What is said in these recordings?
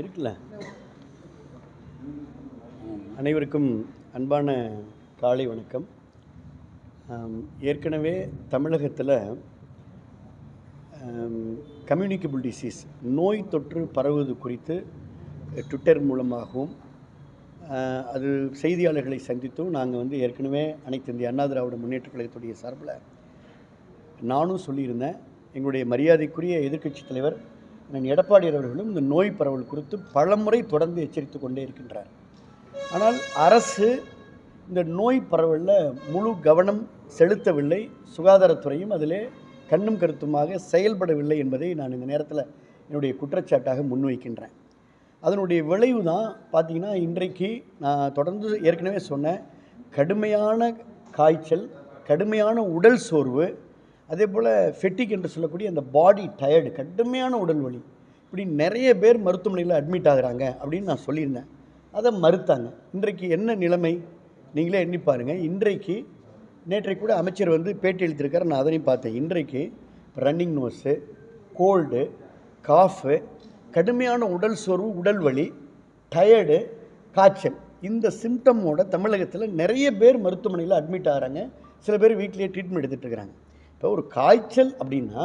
இருக்குல்ல அனைவருக்கும் அன்பான காலை வணக்கம். ஏற்கனவே தமிழகத்தில் கம்யூனிகபிள் டிசீஸ் நோய் தொற்று பரவுவது குறித்து ட்விட்டர் மூலமாகவும் அது செய்தியாளர்களை சந்தித்தும். நாங்கள் வந்து ஏற்கனவே அனைத்து இந்திய அண்ணா திராவிட முன்னேற்ற கழகத்துடைய சார்பில் நானும் சொல்லியிருந்தேன். எங்களுடைய மரியாதைக்குரிய எதிர்க்கட்சித் தலைவர் அண்ணன் எடப்பாடி அவர்களும் இந்த நோய் பரவல் குறித்து பலமுறை தொடர்ந்து எச்சரித்து கொண்டே இருக்கின்றார். ஆனால் அரசு இந்த நோய் பரவலில் முழு கவனம் செலுத்தவில்லை. சுகாதாரத்துறையும் அதிலே கண்ணும் கருத்துமாக செயல்படவில்லை என்பதை நான் இந்த நேரத்தில் என்னுடைய குற்றச்சாட்டாக முன்வைக்கின்றேன். அதனுடைய விளைவு தான் பார்த்தீங்கன்னா இன்றைக்கு நான் தொடர்ந்து ஏற்கனவே சொன்னேன். கடுமையான காய்ச்சல் கடுமையான உடல் சோர்வு அதே போல் ஃபெட்டிக் என்று சொல்லக்கூடிய அந்த பாடி டயர்டு கடுமையான உடல் வலி. இப்படி நிறைய பேர் மருத்துவமனையில் அட்மிட் ஆகுறாங்க அப்படின்னு நான் சொல்லியிருந்தேன். அதை மறுத்தாங்க. இன்றைக்கு என்ன நிலைமை? நீங்களே எண்ணி பாருங்கள் இன்றைக்கு நேற்றைக்கு கூட அமைச்சர் வந்து பேட்டி அளித்திருக்காரு. நான் அதனையும் பார்த்தேன். இன்றைக்கு ரன்னிங் நோஸு கோல்டு காஃபு கடுமையான உடல் சோர்வு உடல் வலி டயர்டு காய்ச்சல். இந்த சிம்டமோட தமிழகத்தில் நிறைய பேர் மருத்துவமனையில் அட்மிட் ஆகிறாங்க. சில பேர் வீட்டிலேயே ட்ரீட்மெண்ட் எடுத்துகிட்டு இருக்கிறாங்க. இப்போ ஒரு காய்ச்சல் அப்படின்னா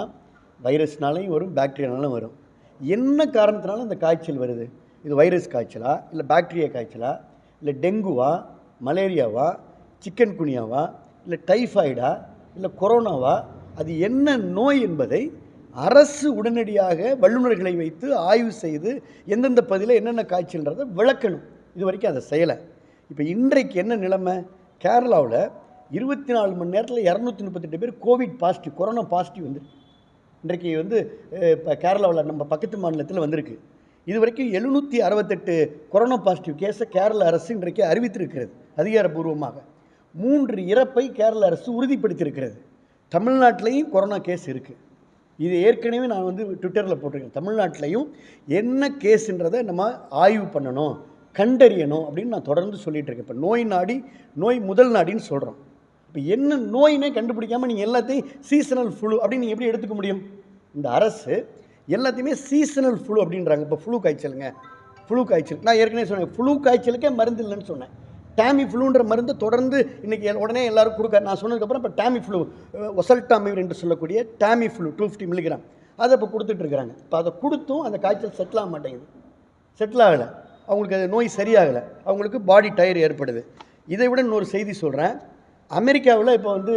வைரஸ்னாலையும் வரும் பாக்டீரியானாலும் வரும். என்ன காரணத்தினால அந்த காய்ச்சல் வருது? இது வைரஸ் காய்ச்சலா? இல்லை பாக்டீரியா காய்ச்சலா? இல்லை டெங்குவா? மலேரியாவா? சிக்கன் குனியாவா? இல்லை டைஃபாய்டா இல்லை கொரோனாவா? அது என்ன நோய் என்பதை அரசு உடனடியாக வல்லுநர்களை வைத்து ஆய்வு செய்து எந்தெந்த பகுதியில் என்னென்ன காய்ச்சல்ன்றதை விளக்கணும். இது வரைக்கும் அதை செய்யலை. இப்போ இன்றைக்கு என்ன நிலைமை? கேரளாவில் இருபத்தி நாலு மணி நேரத்தில் இரநூத்தி முப்பத்தெட்டு பேர் கோவிட் பாசிட்டிவ் கொரோனா பாசிட்டிவ் வந்துருக்கு. இன்றைக்கு வந்து இப்போ கேரளாவில் நம்ம பக்கத்து மாநிலத்தில் வந்திருக்கு. இது வரைக்கும் எழுநூற்றி அறுபத்தெட்டு கொரோனா பாசிட்டிவ் கேஸை கேரள அரசு இன்றைக்கு அறிவித்திருக்கிறது அதிகாரப்பூர்வமாக. மூன்று இறப்பை கேரள அரசு உறுதிப்படுத்தியிருக்கிறது. தமிழ்நாட்டிலையும் கொரோனா கேஸ் இருக்குது இது ஏற்கனவே நான் வந்து ட்விட்டரில் போட்டிருக்கேன். தமிழ்நாட்டிலையும் என்ன கேஸுன்றதை நம்ம ஆய்வு பண்ணணும் கண்டறியணும் அப்படின்னு நான் தொடர்ந்து சொல்லிகிட்டு இருக்கேன். இப்போ நோய் நாடி நோய் முதல் நாடின்னு சொல்கிறோம் இப்போ என்ன நோயினே கண்டுபிடிக்காமல் நீங்கள் எல்லாத்தையும் சீசனல் ஃப்ளூ அப்படின்னு நீங்கள் எப்படி எடுத்துக்க முடியும்? இந்த அரசு எல்லாத்தையுமே சீசனல் ஃப்ளூ அப்படின்றாங்க. இப்போ ஃப்ளூ காய்ச்சலுங்க. ஃப்ளூ காய்ச்சல். நான் ஏற்கனவே சொன்னேன். ஃப்ளூ காய்ச்சலுக்கே மருந்து இல்லைன்னு சொன்னேன். டேமி ஃப்ளூன்ற மருந்து தொடர்ந்து இன்றைக்கி உடனே எல்லாரும் கொடுக்க நான் சொன்னதுக்கப்புறம் இப்போ டேமி ஃப்ளூ ஒசல்டாமிவர் என்று சொல்லக்கூடிய Tamiflu two fifty milligram அதை இப்போ கொடுத்துட்ருக்குறாங்க இப்போ அதை கொடுத்தும் அந்த காய்ச்சல் செட்டில் ஆக மாட்டேங்குது. செட்டில் ஆகலை. அவங்களுக்கு அது நோய் சரியாகலை. அவங்களுக்கு பாடி டயர் ஏற்படுது. இதை விட இன்னொரு செய்தி சொல்கிறேன் அமெரிக்காவில் இப்போ வந்து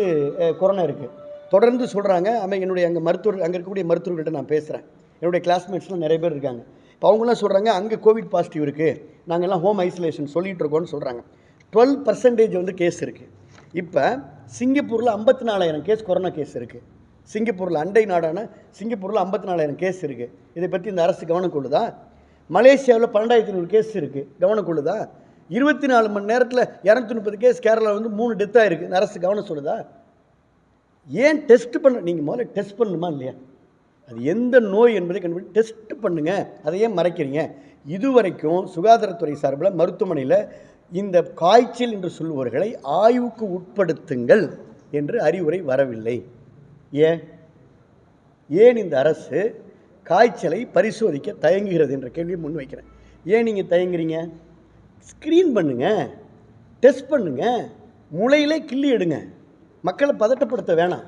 கொரோனா இருக்குது தொடர்ந்து சொல்கிறாங்க அமை என்னுடைய அங்கே மருத்துவர் அங்கே இருக்கக்கூடிய மருத்துவர்கள்ட்ட நான் பேசுகிறேன் என்னுடைய கிளாஸ்மேட்ஸ்லாம் நிறைய பேர் இருக்காங்க. இப்போ அவங்களாம் சொல்கிறாங்க அங்கே கோவிட் பாசிட்டிவ் இருக்குது நாங்கள்லாம் ஹோம் ஐசோலேஷன் சொல்லிகிட்டு இருக்கோம்னு சொல்கிறாங்க டுவெல் பர்சன்டேஜ் வந்து கேஸ் இருக்குது இப்போ சிங்கப்பூரில் ஐம்பத்தி நாலாயிரம் கேஸ் கொரோனா கேஸ் இருக்குது சிங்கப்பூரில் அண்டை நாடான சிங்கப்பூரில் ஐம்பத்தி நாலாயிரம் கேஸ் இருக்குது இதை பற்றி இந்த அரசு கவனம் கொள்ளுதா மலேசியாவில் பன்னெண்டாயிரத்தி நூறு கேஸ் இருக்குது கவனம் கொள்ளுதா இருபத்தி நாலு மணி நேரத்தில் இரநூத்தி முப்பது கேஸ் கேரளா வந்து மூணு டெத் ஆகிருக்கு அரசு கவனம் சொல்லுதா? ஏன் டெஸ்ட் பண்ண நீங்கள் முதல்ல டெஸ்ட் பண்ணணுமா இல்லையா? அது எந்த நோய் என்பதை கண்டுபிடி டெஸ்ட் பண்ணுங்கள் அதை ஏன் மறைக்கிறீங்க? இதுவரைக்கும் சுகாதாரத்துறை சார்பில் மருத்துவமனையில் இந்த காய்ச்சல் என்று சொல்லுவவர்களை ஆய்வுக்கு உட்படுத்துங்கள் என்று அறிவுரை வரவில்லை. ஏன்? ஏன் இந்த அரசு காய்ச்சலை பரிசோதிக்க தயங்குகிறது என்ற கேள்வியை முன்வைக்கிறேன் ஏன் நீங்கள் தயங்குறீங்க? ஸ்க்ரீன் பண்ணுங்க டெஸ்ட் பண்ணுங்க முளையிலே கிள்ளி எடுங்க. மக்களை பதட்டப்படுத்த வேணாம்.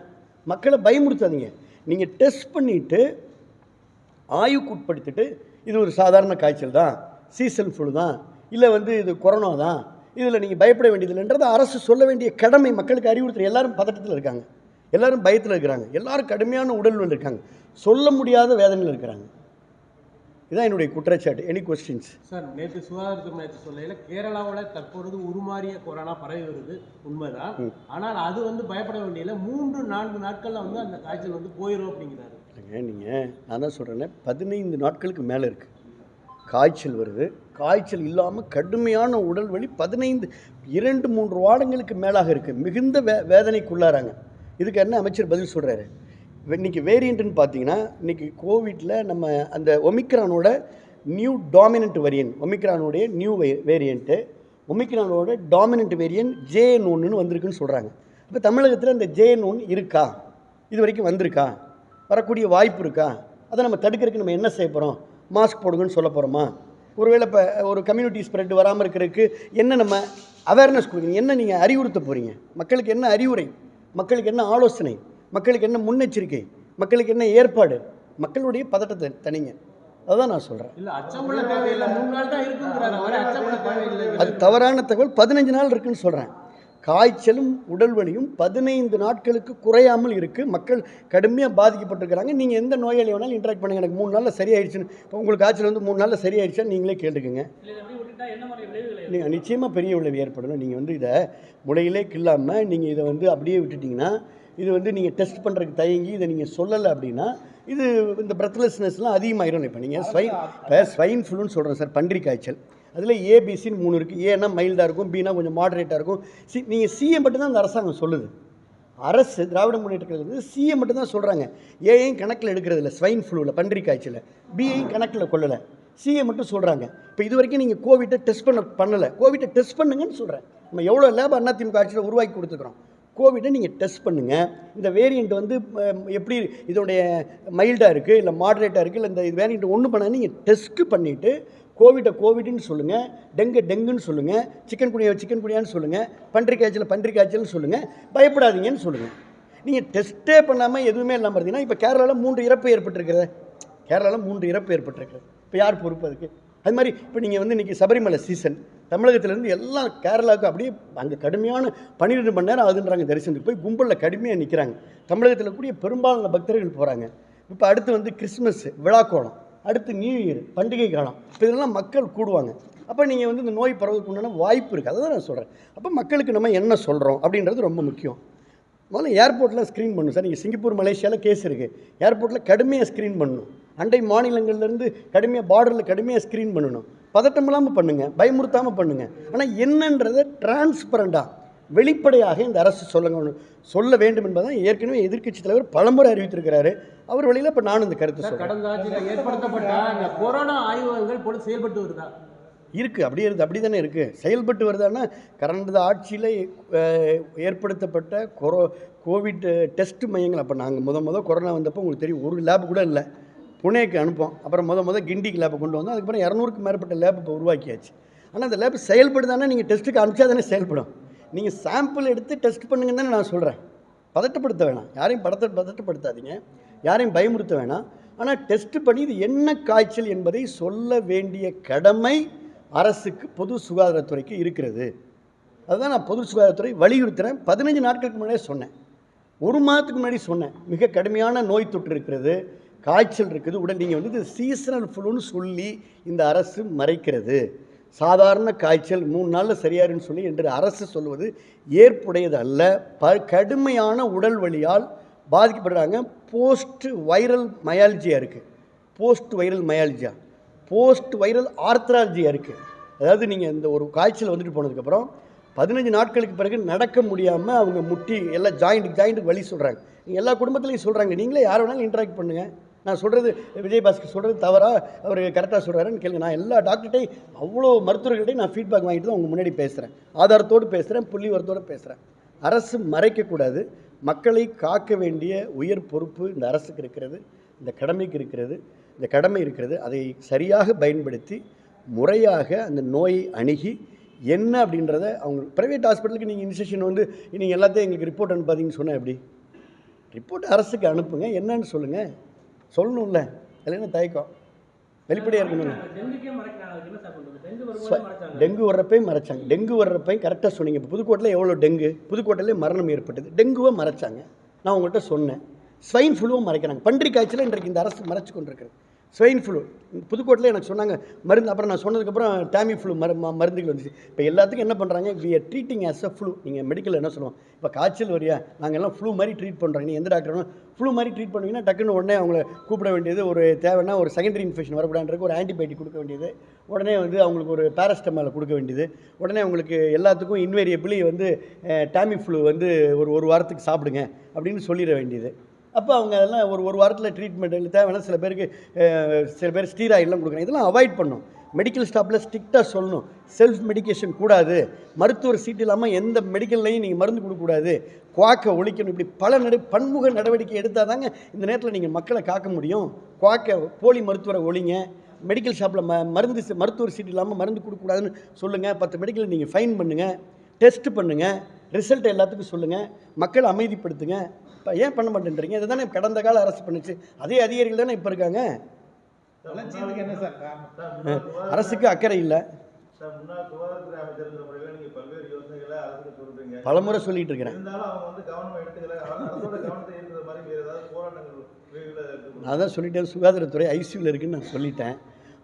மக்களை பயமுறுத்தாதீங்க. நீங்கள் டெஸ்ட் பண்ணிவிட்டு ஆய்வுக்கு உட்படுத்திட்டு இது ஒரு சாதாரண காய்ச்சல் தான். சீசன் ஃப்ளூ தான். இல்லை வந்து இது கொரோனா தான். இதில் நீங்கள் பயப்பட வேண்டியதில்லைன்றது அரசு சொல்ல வேண்டிய கடமை மக்களுக்கு அறிவுறுத்துற எல்லாரும் பதட்டத்தில் இருக்காங்க. எல்லாரும் பயத்தில் இருக்கிறாங்க. எல்லாரும் கடுமையான உடல்நிலை இருக்காங்க. சொல்ல முடியாத வேதனையில் இருக்கிறாங்க. இதுதான் என்னுடைய குற்றச்சாட்டு. எனி கொஸ்டின்ஸ் சார் நேற்று சுகாதாரத்துறை நேற்று சொல்லையில் கேரளாவில் தற்பொழுது உருமாறிய கொரோனா பரவி வருது. உண்மைதான். ஆனால் அது வந்து பயப்பட வேண்டியதில்லை. மூன்று நான்கு நாட்கள்ல வந்து அந்த காய்ச்சல் வந்து போயிடும் அப்படிங்கிறாரு. நீங்கள் நான் தான் சொல்கிறேன்னே பதினைந்து நாட்களுக்கு மேலே இருக்குது காய்ச்சல் வருது. காய்ச்சல் இல்லாமல் கடுமையான உடல் வலி பதினைந்து இரண்டு மூன்று வாரங்களுக்கு மேலாக இருக்குது மிகுந்த வே வேதனைக்குள்ளாராங்க. இதுக்கு என்ன அமைச்சர் பதில் சொல்கிறாரு இன்னைக்கு வேரியண்ட்டுன்னு பார்த்தீங்கன்னா இன்னைக்கு கோவிட்டில் நம்ம அந்த ஒமிக்ரானோட நியூ டாமினன்ட் வேரியன்ட் ஒமிக்ரானோடைய நியூ வேரியண்ட்டு ஒமிக்ரானோட டாமினன்ட் வேரியன்ட் ஜேஎன் ஒன்றுன்னு வந்திருக்குன்னு சொல்கிறாங்க இப்போ தமிழகத்தில் அந்த ஜேஎன் ஒன் இருக்கா? இது வரைக்கும் வந்திருக்கா? வரக்கூடிய வாய்ப்பு இருக்கா? அதை நம்ம தடுக்கிறதுக்கு நம்ம என்ன செய்ய போகிறோம் மாஸ்க் போடுங்கன்னு சொல்ல போகிறோமா ஒருவேளை இப்போ ஒரு கம்யூனிட்டி ஸ்ப்ரெட் வராமல் இருக்கிறதுக்கு என்ன நம்ம அவேர்னஸ் கொடுக்குறீங்க என்ன நீங்கள் அறிவுறுத்த போகிறீங்க மக்களுக்கு என்ன அறிவுரை? மக்களுக்கு என்ன ஆலோசனை? மக்களுக்கு என்ன முன்னெச்சரிக்கை மக்களுக்கு என்ன ஏற்பாடு மக்களுடைய பதட்டத்தை தனிங்க அதுதான் நான் சொல்கிறேன் அது தவறான தகவல். பதினஞ்சு நாள் இருக்குன்னு சொல்கிறேன் காய்ச்சலும் உடல் வலியும் பதினைந்து நாட்களுக்கு குறையாமல் இருக்குது மக்கள் கடுமையாக பாதிக்கப்பட்டிருக்கிறாங்க. நீங்கள் எந்த நோயாளி வேணாலும் இன்ட்ராக்ட் பண்ணுங்கள் எனக்கு மூணு நாளில் சரியாயிடுச்சுன்னு. இப்போ உங்களுக்கு காய்ச்சல் வந்து மூணு நாளில் சரியாயிடுச்சான்னு நீங்களே கேட்டுக்குங்க. நீங்கள் நிச்சயமாக பெரிய விளைவு ஏற்படும் நீங்கள் வந்து இதை முளையிலே கில்லாமல் நீங்கள் இதை வந்து அப்படியே விட்டுட்டிங்கன்னா இது வந்து நீங்கள் டெஸ்ட் பண்ணுறதுக்கு தயங்கி இதை நீங்கள் சொல்லலை அப்படின்னா இது இந்த பிரத்லெஸ்னஸ்லாம் அதிகமாயிரும் இப்போ. நீங்கள் ஸ்வைன் இப்போ ஸ்வைன் ஃப்ளூன்னு சொல்கிறேன் சார் பன்றி காய்ச்சல். அதில் ஏபிசின்னு மூணு இருக்குது ஏன்னா மைல்டாக இருக்கும் பினா கொஞ்சம் மாடரேட்டாக இருக்கும். சி நீங்கள் சிஏ மட்டும்தான் அந்த அரசாங்கம் சொல்லுது. அரசு திராவிட முன்னேற்ற கழகத்தில் சிஏ மட்டும்தான் சொல்கிறாங்க ஏஐயும் கணக்கில் எடுக்கிறது இல்லை ஸ்வைன் ஃப்ளூவில் பன்றி காய்ச்சல். பிஐயும் கணக்கில் கொள்ளலை. சிஏ மட்டும் சொல்கிறாங்க இப்போ இது வரைக்கும் நீங்கள் கோவிட்டை டெஸ்ட் பண்ண பண்ணலை. கோவிட்டை டெஸ்ட் பண்ணுங்கன்னு சொல்கிறேன் நம்ம எவ்வளோ லேப் அதிமுக ஆட்சியில் உருவாக்கி கொடுத்துக்கிறோம் கோவிடை நீங்கள் டெஸ்ட் பண்ணுங்கள் இந்த வேரியண்ட் வந்து எப்படி இதோடைய மைல்டாக இருக்குது இல்லை மாடரேட்டாக இருக்குது இல்லை இந்த வேரியண்ட் ஒன்று பண்ணால் நீங்கள் டெஸ்ட்டு பண்ணிவிட்டு கோவிட்டை கோவிட்னு சொல்லுங்கள் டெங்கு டெங்குன்னு சொல்லுங்கள் சிக்கன் குனியா சிக்கன் குனியான்னு சொல்லுங்கள் பன்றி காய்ச்சல் பன்றி காய்ச்சல்னு சொல்லுங்கள் பயப்படாதீங்கன்னு சொல்லுங்கள் நீங்கள் டெஸ்ட்டே பண்ணாமல் எதுவுமே இல்லாமல் இருந்தீங்கன்னா இப்போ கேரளாவில் மூன்று இறப்பு ஏற்பட்டிருக்கிறது கேரளாவில் மூன்று இறப்பு ஏற்பட்டிருக்கிறது இப்போ யார் பொறுப்பு அதுக்கு? அது மாதிரி இப்போ நீங்கள் வந்து இன்றைக்கி சபரிமலை சீசன் தமிழகத்திலேருந்து எல்லாம் கேரளாவுக்கு அப்படியே அங்கே கடுமையான பன்னிரெண்டு மணி நேரம் ஆகுதுன்றாங்க தரிசனத்துக்கு போய் கும்பலில் கடுமையாக நிற்கிறாங்க தமிழகத்தில் கூடிய பெரும்பாலான பக்தர்கள் போகிறாங்க இப்போ அடுத்து வந்து கிறிஸ்மஸ் விழாக்கோலம் அடுத்து நியூ இயர் பண்டிகை காலம் இப்போ இதெல்லாம் மக்கள் கூடுவாங்க. அப்போ நீங்கள் வந்து இந்த நோய் பரவதுக்கு உண்டான வாய்ப்பு இருக்குது அதை தான் நான் சொல்கிறேன் அப்போ மக்களுக்கு நம்ம என்ன சொல்கிறோம் அப்படின்றது ரொம்ப முக்கியம். முதல்ல ஏர்போர்ட்டில் ஸ்க்ரீன் பண்ணணும். சார் நீங்கள் சிங்கப்பூர் மலேசியாவில் கேஸ் இருக்குது ஏர்போர்ட்டில் கடுமையாக ஸ்க்ரீன் பண்ணணும். அண்டை மாநிலங்கள்லேருந்து கடுமையாக பார்டரில் கடுமையாக ஸ்க்ரீன் பண்ணணும். பதட்டம் இல்லாமல் பண்ணுங்கள் பயமுறுத்தாமல் பண்ணுங்கள் ஆனால் என்னன்றதை டிரான்ஸ்பரண்டாக வெளிப்படையாக இந்த அரசு சொல்ல சொல்ல வேண்டும் என்பதை ஏற்கனவே எதிர்க்கட்சி தலைவர் பலமுறை அறிவித்திருக்கிறாரு. அவர் வழியில் இப்போ நானும் இந்த கருத்தை சார், சொல்கிறேன் கடந்த ஆட்சியில் ஏற்படுத்தப்பட்ட இந்த கொரோனா ஆய்வகங்கள் போல செயல்பட்டு வருதா? இருக்குது அப்படியே இருக்குது அப்படி தானே இருக்குது செயல்பட்டு வருதான்னா கடந்த ஆட்சியில் ஏற்படுத்தப்பட்ட கொரோ கோவிட் டெஸ்ட் மையங்கள் அப்போ நாங்கள் முத முத கொரோனா வந்தப்போ உங்களுக்கு தெரியும் ஒரு லேப் கூட இல்லை. புனேக்கு அனுப்போம். அப்புறம் முத முத கிண்டிக்கு லேப்பை கொண்டு வந்தோம் அதுக்கப்புறம் இரநூறுக்கு மேற்பட்ட லேப் இப்போ உருவாக்கியாச்சு. ஆனால் அந்த லேப் செயல்படுதானே நீங்கள் டெஸ்ட்டுக்கு அனுப்பிச்சா தானே செயல்படும். நீங்கள் சாம்பிள் எடுத்து டெஸ்ட் பண்ணுங்கன்னு தானே நான் சொல்கிறேன் பதட்டப்படுத்த வேணாம். யாரையும் படத்தை பதட்டப்படுத்தாதீங்க. யாரையும் பயமுறுத்த வேணாம். ஆனால் டெஸ்ட் பண்ணி இது என்ன காய்ச்சல் என்பதை சொல்ல வேண்டிய கடமை அரசுக்கு பொது சுகாதாரத்துறைக்கு இருக்கிறது. அதுதான் நான் பொது சுகாதாரத்துறை வலியுறுத்துகிறேன் பதினஞ்சு நாட்களுக்கு முன்னாடியே சொன்னேன். ஒரு மாதத்துக்கு முன்னாடி சொன்னேன். மிக கடுமையான நோய் தொற்று இருக்கிறது. காய்ச்சல் இருக்குது உடனே நீங்கள் வந்து இது சீசனல் ஃப்ளூன்னு சொல்லி இந்த அரசு மறைக்கிறது. சாதாரண காய்ச்சல் மூணு நாளில் சரியாருன்னு சொல்லி என்று அரசு சொல்வது ஏற்புடையது அல்ல. ப கடுமையான உடல் வலியால் பாதிக்கப்படுறாங்க. போஸ்ட் வைரல் மயாலஜியாக இருக்குது post viral myalgia post viral ஆர்த்ராலஜியாக இருக்குது அதாவது நீங்கள் இந்த ஒரு காய்ச்சல் வந்துட்டு போனதுக்கப்புறம் பதினஞ்சு நாட்களுக்கு பிறகு நடக்க முடியாமல் அவங்க முட்டி எல்லாம் ஜாயிண்ட் ஜாயிண்ட்டுக்கு வழி சொல்கிறாங்க எல்லா குடும்பத்துலையும் சொல்கிறாங்க நீங்களே யார் வேணாலும் இன்ட்ராக்ட் பண்ணுங்கள் நான் சொல்கிறது விஜயபாஸ்கர் சொல்கிறது தவறாக அவர் கரெக்டாக சொல்கிறாருன்னு கேளுங்க. நான் எல்லா டாக்டர்கிட்டையும் அவ்வளோ மருத்துவர்கள்ட்டையும் நான் ஃபீட்பேக் வாங்கிட்டு தான் உங்கள் முன்னாடி பேசுகிறேன் ஆதாரத்தோடு பேசுகிறேன் புள்ளி வரத்தோடு பேசுகிறேன் அரசு மறைக்கக்கூடாது. மக்களை காக்க வேண்டிய உயர் பொறுப்பு இந்த அரசுக்கு இருக்கிறது இந்த கடமைக்கு இருக்கிறது இந்த கடமை இருக்கிறது. அதை சரியாக பயன்படுத்தி முறையாக அந்த நோயை அணுகி என்ன அப்படின்றத அவங்க ப்ரைவேட் ஹாஸ்பிட்டலுக்கு நீங்கள் இன்ஸ்டியூஷன் வந்து நீங்கள் எல்லாத்தையும் எங்களுக்கு ரிப்போர்ட் அனுப்பாதீங்கன்னு சொன்னால் எப்படி? ரிப்போர்ட் அரசுக்கு அனுப்புங்க. என்னன்னு சொல்லுங்கள் சொல்லணும்ல. அதில் என்ன தயக்கம்? வெளிப்படையாக இருக்கணும் டெங்கு வரும்போது மறைச்சாங்க. டெங்கு வர்றப்பையும் மறைச்சாங்க டெங்கு வர்றப்பையும் கரெக்டாக சொன்னீங்க. இப்போ புதுக்கோட்டையில் எவ்வளோ டெங்கு? புதுக்கோட்டையிலே மரணம் ஏற்பட்டது. டெங்குவை மறைச்சாங்க. நான் உங்கள்கிட்ட சொன்னேன். ஸ்வைன் ஃப்ளூவும் மறைக்கிறாங்க. பன்றி காய்ச்சலை இன்றைக்கு இந்த அரசு மறைச்சு கொண்டிருக்கிறது. ஸ்வைன் ஃப்ளூ புதுக்கோட்டில் எனக்கு சொன்னாங்க மருந்து அப்புறம் நான் சொன்னதுக்கப்புறம் டேமி ஃப்ளூ மரு ம- மருந்துகள் வந்துச்சு. இப்போ எல்லாத்துக்கும் என்ன பண்ணுறாங்க we are treating as a flu நீங்கள் மெடிக்கலில் என்ன சொல்லுவோம் இப்போ காய்ச்சல் வரியா நாங்கள் எல்லாம் ஃப்ளூ மாதிரி ட்ரீட் பண்ணுறோம் நீ எந்த டாக்டரும் ஃப்ளூ மாதிரி ட்ரீட் பண்ணுவீங்கன்னா டக்குன்னு உடனே அவங்கள கூப்பிட வேண்டியது ஒரு தேவைன்னா ஒரு செகண்டரி இன்ஃபெக்ஷன் வரக்கூடாதுன்றதுக்கு ஒரு ஆன்டிபயோட்டிக் கொடுக்க வேண்டியது. உடனே வந்து அவங்களுக்கு ஒரு பேராஸ்டமால் கொடுக்க வேண்டியது. உடனே அவங்களுக்கு எல்லாத்துக்கும் இன்வேரியபிளி வந்து டாமி ஃப்ளூ வந்து ஒரு ஒரு வாரத்துக்கு சாப்பிடுங்க அப்படின்னு சொல்லிட வேண்டியது. அப்போ அவங்க அதெல்லாம் ஒரு ஒரு வாரத்தில் ட்ரீட்மெண்ட் தேவைன்னா சில பேருக்கு சில பேர் ஸ்டீராய்டெலாம் கொடுக்குறாங்க இதெல்லாம் அவாய்ட் பண்ணும் மெடிக்கல் ஸ்டாப்பில் ஸ்ட்ரிக்டாக சொல்லணும். செல்ஃப் மெடிகேஷன் கூடாது. மருத்துவர் சீட்டு இல்லாமல் எந்த மெடிக்கல்லையும் நீங்கள் மருந்து கொடுக்கக்கூடாது குவாக்கை ஒழிக்கணும். இப்படி பல நடு பன்முக நடவடிக்கை எடுத்தால் தாங்க இந்த நேரத்தில் நீங்கள் மக்களை காக்க முடியும். குவாக்கை போலி மருத்துவரை ஒழிங்க. மெடிக்கல் ஷாப்பில் ம மருந்து மருத்துவர் சீட்டு இல்லாமல் மருந்து கொடுக்கக்கூடாதுன்னு சொல்லுங்கள் பத்து மெடிக்கல் நீங்கள் ஃபைன் பண்ணுங்கள் டெஸ்ட் பண்ணுங்கள் ரிசல்ட் எல்லாத்துக்கும் சொல்லுங்கள் மக்களை அமைதிப்படுத்துங்க. இப்போ ஏன் பண்ண மாட்டேன்றீங்க? இதை தானே கடந்த கால அரசு பண்ணுச்சு. அதே அதிகாரிகள் தானே இப்போ இருக்காங்க. அரசுக்கு அக்கறை இல்லை. பலமுறை சொல்லிட்டு இருக்கிறேன். இருந்தாலும் அவங்க வந்து கவனம் எடுத்துக்கல. அவங்க அரசோட கவனத்தை ஈர்க்கிற மாதிரி வேற ஏதாவது போராட்டங்கள் வேலைகளை இருக்கு நான் தான் சொல்லிட்டேன். சுகாதாரத்துறை ஐசியூவில் இருக்குன்னு நான் சொல்லிட்டேன்.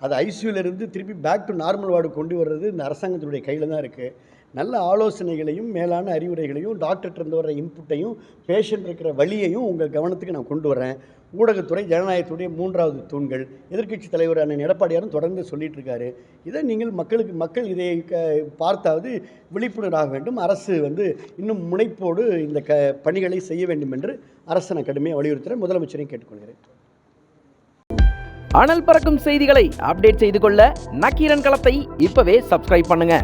அது ஐசியூவில் இருந்து திருப்பி பேக் டு நார்மல் வார்டு கொண்டு வர்றது இந்த அரசாங்கத்தினுடைய கையில் தான் இருக்குது நல்ல ஆலோசனைகளையும் மேலான அறிவுரைகளையும் டாக்டர்கிட்ட இருந்து வர இன்புட்டையும் பேஷண்ட் இருக்கிற வழியையும் உங்கள் கவனத்துக்கு நான் கொண்டு வரேன் ஊடகத்துறை ஜனநாயகத்துடைய மூன்றாவது தூண்கள். எதிர்க்கட்சி தலைவர் அண்ணன் எடப்பாடியாரும் தொடர்ந்து சொல்லிட்டு இருக்காரு. இதை நீங்கள் மக்களுக்கு மக்கள் இதை க பார்த்தாவது விழிப்புணர்வாக வேண்டும். அரசு வந்து இன்னும் முனைப்போடு இந்த க பணிகளை செய்ய வேண்டும் என்று அரசனை கடுமையாக வலியுறுத்துகிறேன் முதலமைச்சரையும் கேட்டுக்கொள்கிறேன். அனல் பறக்கும் செய்திகளை அப்டேட் செய்து கொள்ள நக்கீரன் களத்தை இப்பவே சப்ஸ்கிரைப் பண்ணுங்க.